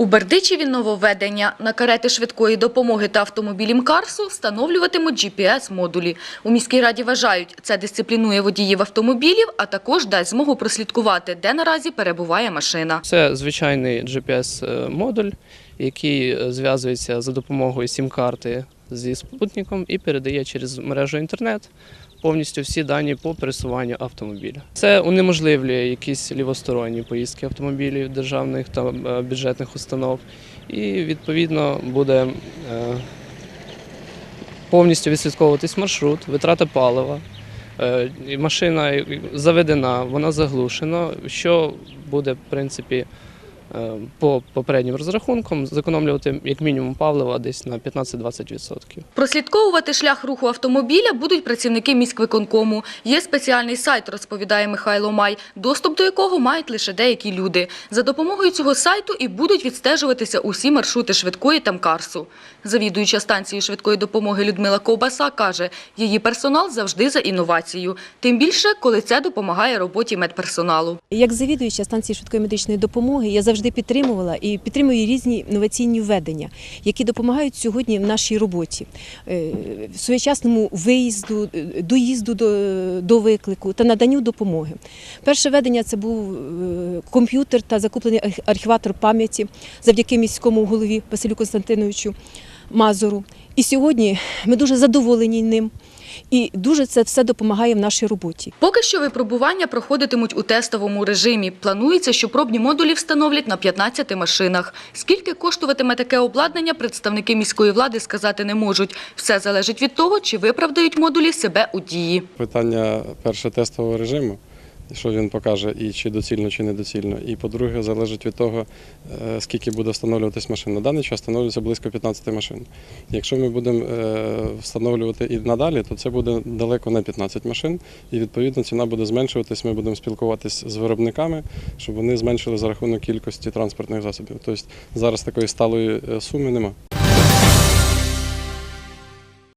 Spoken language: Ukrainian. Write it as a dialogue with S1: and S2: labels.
S1: У Бердичеві нововведення. На карети швидкої допомоги та автомобілі МКАРСу встановлюватимуть GPS-модулі. У міській раді вважають, це дисциплінує водіїв автомобілів, а також дасть змогу прослідкувати, де наразі перебуває машина.
S2: Це звичайний GPS-модуль, який е, зв'язується за допомогою сім-карти зі спутником і передає через мережу інтернет повністю всі дані по пересуванню автомобіля. Це унеможливлює якісь лівосторонні поїздки автомобілів державних та е, бюджетних установ, і відповідно буде е, повністю відслідковуватись маршрут, витрата палива. Е, Машина заведена, вона заглушена, що буде, в принципі, по попереднім розрахункам зекономлювати як мінімум палива десь на 15-20%.
S1: Прослідковувати шлях руху автомобіля будуть працівники міськвиконкому. Є спеціальний сайт, розповідає Михайло Май, доступ до якого мають лише деякі люди. За допомогою цього сайту і будуть відстежуватися усі маршрути швидкої та МКАРСу. Завідуюча станцією швидкої допомоги Людмила Ковбаса каже, її персонал завжди за інновацію. Тим більше, коли це допомагає роботі медперсоналу.
S3: Як завідуюча станції швидкої медичної допомоги, я завжди підтримувала і підтримую різні інноваційні введення, які допомагають сьогодні в нашій роботі, Е, в своєчасному виїзду, е, доїзду до, до виклику та наданню допомоги. Перше введення це був е, комп'ютер та закуплений архіватор пам'яті завдяки міському голові Василю Константиновичу Мазуру. І сьогодні ми дуже задоволені ним. І дуже це все допомагає в нашій роботі.
S1: Поки що випробування проходитимуть у тестовому режимі. Планується, що пробні модулі встановлять на 15 машинах. Скільки коштуватиме таке обладнання, представники міської влади сказати не можуть. Все залежить від того, чи виправдають модулі себе у дії.
S4: Питання перше тестового режиму, що він покаже, і чи доцільно, чи недоцільно. І по-друге, залежить від того, е, скільки буде встановлюватись машин. На даний час встановлюється близько 15 машин. Якщо ми будемо е, встановлювати і надалі, то це буде далеко не 15 машин, і відповідно ціна буде зменшуватись. Ми будемо спілкуватись з виробниками, щоб вони зменшили за рахунок кількості транспортних засобів. Тобто зараз такої сталої е, суми немає.